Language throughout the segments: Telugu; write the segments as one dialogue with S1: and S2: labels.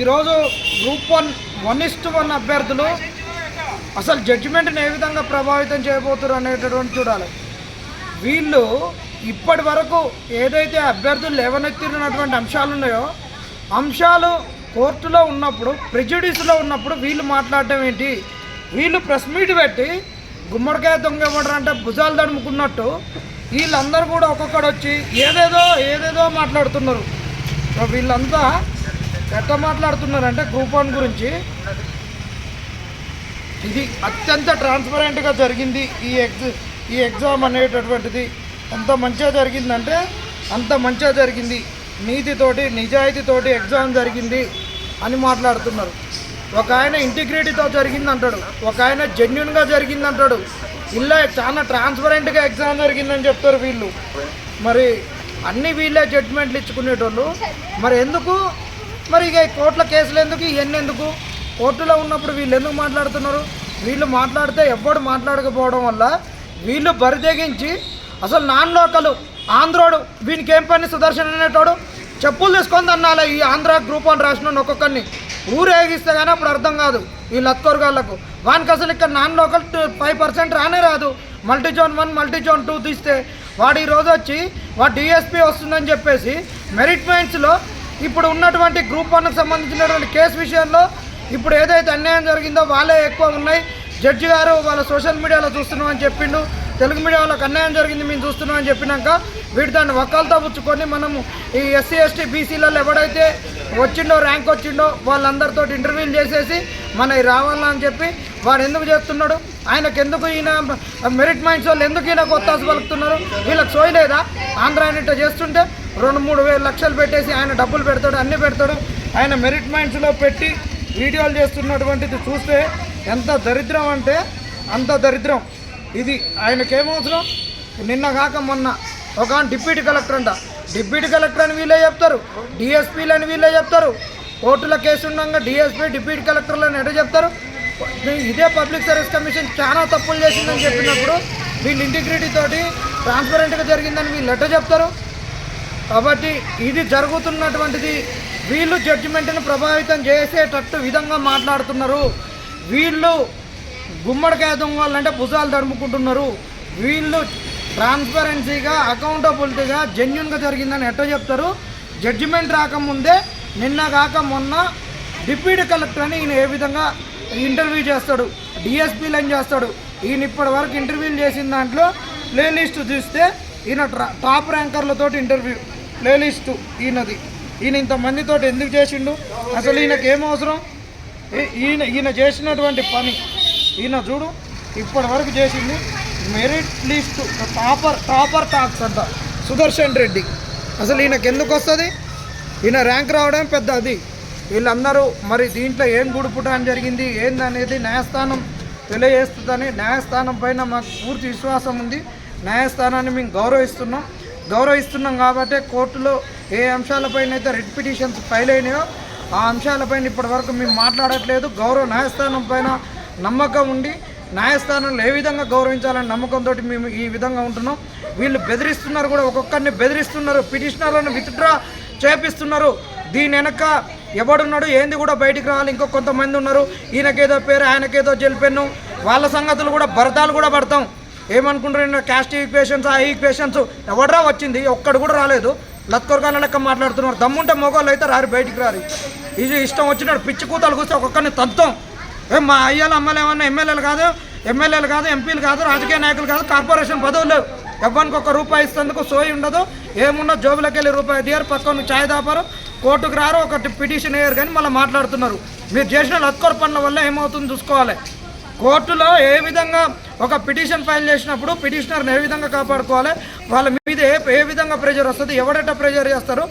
S1: ఈరోజు group one one is to one అభ్యర్థులు అసలు జడ్జిమెంట్ని ఏ విధంగా ప్రభావితం చేయబోతున్నారు అనేటటువంటి చూడాలి. వీళ్ళు ఇప్పటి వరకు ఏదైతే అభ్యర్థులు లేవనెత్తినటువంటి అంశాలు ఉన్నాయో అంశాలు కోర్టులో ఉన్నప్పుడు ప్రిజుడిస్లో ఉన్నప్పుడు వీళ్ళు మాట్లాడటం ఏంటి? వీళ్ళు ప్రెస్ మీట్ పెట్టి గుమ్మడికాయ దొంగ ఇవ్వడం అంటే భుజాలు తడుముకున్నట్టు వీళ్ళందరూ కూడా ఒక్కొక్కడు వచ్చి ఏదేదో ఏదేదో మాట్లాడుతున్నారు. సో వీళ్ళంతా ఎట్లా మాట్లాడుతున్నారంటే గ్రూప్ వన్ గురించి. ఇది అత్యంత ట్రాన్స్పరెంట్గా జరిగింది ఈ ఎగ్జ్ ఈ ఎగ్జామ్ అనేటటువంటిది. ఎంత మంచిగా జరిగిందంటే అంత మంచిగా జరిగింది. నీతితోటి నిజాయితీతోటి ఎగ్జామ్ జరిగింది అని మాట్లాడుతున్నారు. ఒక ఆయన ఇంటిగ్రిటీతో జరిగింది అంటాడు ఒక ఆయన జెన్యున్గా జరిగింది అంటాడు ఇలా చాలా ట్రాన్స్పరెంట్గా ఎగ్జామ్ జరిగిందని చెప్తారు వీళ్ళు. మరి అన్ని వీళ్ళే జడ్జిమెంట్లు ఇచ్చుకునేటోళ్ళు. మరి ఎందుకు మరి ఇక కోర్టుల కేసులు ఎందుకు? ఇవన్నీ ఎందుకు? కోర్టులో ఉన్నప్పుడు వీళ్ళు ఎందుకు మాట్లాడుతున్నారు? వీళ్ళు మాట్లాడితే ఎవ్వడు మాట్లాడకపోవడం వల్ల వీళ్ళు బరిదెగించి అసలు నాన్ లోకలు ఆంధ్రోడు వీనికి ఏం పని సుదర్శన్ అనేటోడు? చెప్పులు తీసుకొని తన్నాలి ఈ ఆంధ్ర గ్రూప్ అని రాసిన ఒక్కొక్కరిని ఊరేగిస్తే కానీ అప్పుడు అర్థం కాదు ఈ లత్కోర్ గాళ్ళకు. వానికి అసలు ఇక్కడ నాన్ లోకల్ ఫైవ్ పర్సెంట్ రానే రాదు. Multi zone one multi zone two తీస్తే వాడు ఈ వచ్చి వాడు డిఎస్పీ వస్తుందని చెప్పేసి మెరిట్ పాయింట్స్లో ఇప్పుడు ఉన్నటువంటి గ్రూప్ వన్కి సంబంధించినటువంటి కేసు విషయంలో ఇప్పుడు ఏదైతే అన్యాయం జరిగిందో వాళ్ళే ఎక్కువ ఉన్నాయి. జడ్జి గారు వాళ్ళ సోషల్ మీడియాలో చూస్తున్నాం అని చెప్పిండు. తెలుగు మీడియా వాళ్ళకి అన్యాయం జరిగింది మేము చూస్తున్నాం అని చెప్పినాక వీటి దాన్ని ఒక్కలతో పుచ్చుకొని మనము ఈ ఎస్సీ ఎస్టీ బీసీలలో ఎవడైతే వచ్చిండో ర్యాంక్ వచ్చిండో వాళ్ళందరితో ఇంటర్వ్యూలు చేసేసి మన రావాలా అని చెప్పి వాడు ఎందుకు చేస్తున్నాడు? ఆయనకు ఎందుకు ఈయన మెరిట్ మైండ్స్ వాళ్ళు ఎందుకు ఈయన కొత్తాసు పలుకుతున్నారు? వీళ్ళకి సోయలేదా? ఆంధ్ర ఆయన చేస్తుంటే రెండు మూడు వేల లక్షలు పెట్టేసి ఆయన డబ్బులు పెడతాడు అన్నీ పెడతాడు. ఆయన మెరిట్ మైండ్స్లో పెట్టి వీడియోలు చేస్తున్నటువంటిది చూస్తే ఎంత దరిద్రం అంటే అంత దరిద్రం. ఇది ఆయనకేమవసరం నిన్న కాక మొన్న ఒక డిప్యూటీ కలెక్టర్ అంట. డిప్యూటీ కలెక్టర్ అని వీళ్ళే చెప్తారు. డిఎస్పీలు అని వీళ్ళే చెప్తారు. కోర్టుల కేసు ఉండగా డిఎస్పీ డిప్యూటీ కలెక్టర్లు అని ఎట్లా చెప్తారు? ఇదే పబ్లిక్ సర్వీస్ కమిషన్ చాలా తప్పులు చేసిందని చెప్పినప్పుడు వీళ్ళు ఇంటిగ్రిటీ తోటి ట్రాన్స్పరెంట్గా జరిగిందని వీళ్ళు ఎట్లా చెప్తారు? కాబట్టి ఇది జరుగుతున్నటువంటిది. వీళ్ళు జడ్జిమెంట్ను ప్రభావితం చేసేటట్టు విధంగా మాట్లాడుతున్నారు. వీళ్ళు గుమ్మడికాయ దొంగలంటే భుజాలు తడుముకుంటున్నారు. వీళ్ళు ట్రాన్స్పరెన్సీగా అకౌంటబిలిటీగా జెన్యున్గా జరిగిందని ఎట్ట చెప్తారు? జడ్జిమెంట్ రాకముందే నిన్న కాక మొన్న డిప్యూటీ కలెక్టర్ అని ఈయన ఏ విధంగా ఇంటర్వ్యూ చేస్తాడు? డిఎస్పీలు అని చేస్తాడు? ఈయన ఇప్పటి వరకు ఇంటర్వ్యూలు చేసిన దాంట్లో ప్లేలిస్ట్ చూస్తే ఈయన ట్రా- టాప్ ర్యాంకర్లతో ఇంటర్వ్యూ ప్లేలిస్ట్ ఈయనది ఈయన ఇంతమందితో ఎందుకు చేసిండు? అసలు ఈయనకి ఏం అవసరం? ఈ- ఈయన ఈయన చేసినటువంటి పని. ఈయన చూడు ఇప్పటి వరకు చేసింది merit list topper topper talks అంట సుదర్శన్ రెడ్డి. అసలు ఈయనకి ఎందుకు వస్తుంది? ఈయన ర్యాంక్ రావడం పెద్ద అది. వీళ్ళందరూ మరి దీంట్లో ఏం గుడుపుటం జరిగింది ఏందనేది న్యాయస్థానం తెలియజేస్తుందని న్యాయస్థానం పైన మాకు పూర్తి విశ్వాసం ఉంది. న్యాయస్థానాన్ని మేము గౌరవిస్తున్నాం. గౌరవిస్తున్నాం కాబట్టి కోర్టులో ఏ అంశాలపైన అయితే రెడ్ పిటిషన్స్ ఫైల్ అయినాయో ఆ అంశాలపైన ఇప్పటి వరకు మేము మాట్లాడట్లేదు. గౌరవ న్యాయస్థానం పైన నమ్మకం ఉండి న్యాయస్థానంలో ఏ విధంగా గౌరవించాలని నమ్మకంతో మేము ఈ విధంగా ఉంటున్నాం. వీళ్ళు బెదిరిస్తున్నారు కూడా ఒక్కొక్కరిని బెదిరిస్తున్నారు. పిటిషనర్లను విత్డ్రా చేపిస్తున్నారు. దీని వెనక ఎవడున్నాడు ఏంది కూడా బయటికి రావాలి. ఇంకో కొంతమంది ఉన్నారు. ఈయనకేదో పేరు ఆయనకేదో జెల్పెన్ను వాళ్ళ సంగతులు కూడా భరతాలు కూడా పడతాం. ఏమనుకుంటారు క్యాస్ట్ ఈక్వేషన్స్ ఆ ఈక్వేషన్స్ ఎవడరా వచ్చింది? ఒక్కడు కూడా రాలేదు. లత్కొరగాల లెక్క మాట్లాడుతున్నారు. దమ్ముంటే మొగోళ్ళు అయితే రారు బయటికి రారు. ఇది ఇష్టం వచ్చినాడు పిచ్చి కూతలు కూస్తే ఒక్కొక్కరిని తద్దాం. ఏం మా అయ్యాలు అమ్మలు ఏమన్నా ఎమ్మెల్యేలు కాదు? ఎమ్మెల్యేలు కాదు ఎంపీలు కాదు రాజకీయ నాయకులు కాదు కార్పొరేషన్ పదవులు లేవు. ఎవ్వరికి ఒక రూపాయి ఇస్తేందుకు సోయి ఉండదు. ఏమున్నా జోబులకు వెళ్ళి రూపాయి దిగారు పక్కన ఛాయ్ దాపారు కోర్టుకు రారు. ఒక పిటిషన్ వేయరు కానీ మళ్ళీ మాట్లాడుతున్నారు. మీరు చేసిన లత్కొర పనుల వల్ల ఏమవుతుందో చూసుకోవాలి. కోర్టులో ఏ విధంగా ఒక పిటిషన్ ఫైల్ చేసినప్పుడు పిటిషనర్ని ఏ విధంగా కాపాడుకోవాలి? వాళ్ళ మీద ఏ ఏ విధంగా ప్రెజర్ వస్తుంది? ఎవడెట్ట ప్రెజర్ చేస్తారు?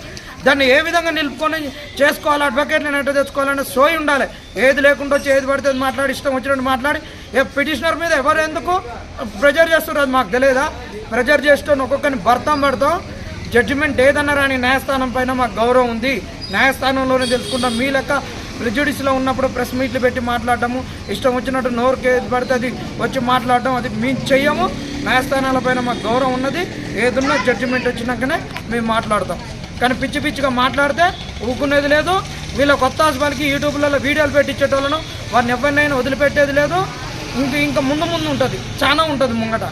S1: దాన్ని ఏ విధంగా నిలుపుకొని చేసుకోవాలి? అడ్వకేట్ని ఎట్ట తెచ్చుకోవాలని సోయి ఉండాలి. ఏది లేకుండా వచ్చి ఏది పడితే మాట్లాడి ఇష్టం వచ్చినట్టు మాట్లాడి ఏ పిటిషనర్ మీద ఎవరు ఎందుకు ప్రెజర్ చేస్తున్నారు అది మాకు తెలియదా? ప్రెజర్ చేస్తూ ఒక్కొక్కరిని భర్తం పడతాం. జడ్జిమెంట్ ఏదన్నా రాని న్యాయస్థానం పైన మాకు గౌరవం ఉంది. న్యాయస్థానంలోనే తెలుసుకుంటాం. మీ లెక్క ప్రిజుడిస్లో ఉన్నప్పుడు ప్రెస్ మీట్లు పెట్టి మాట్లాడటము. ఇష్టం వచ్చినట్టు నోరుకి ఏది పడితే అది వచ్చి మాట్లాడటం అది మేము చెయ్యము. న్యాయస్థానాలపైన మాకు గౌరవం ఉన్నది. ఏదున్నా జడ్జిమెంట్ వచ్చినాకనే మేము మాట్లాడతాం. కానీ పిచ్చి పిచ్చిగా మాట్లాడితే ఊకునేది లేదు. వీళ్ళ కొత్త హాస్పిటల్కి యూట్యూబ్లలో వీడియోలు పెట్టించేటోళ్ళను వారిని ఎవరినైనా వదిలిపెట్టేది లేదు. ఇంక ఇంకా ముందు ముందు ఉంటుంది. చాలా ఉంటుంది ముంగట.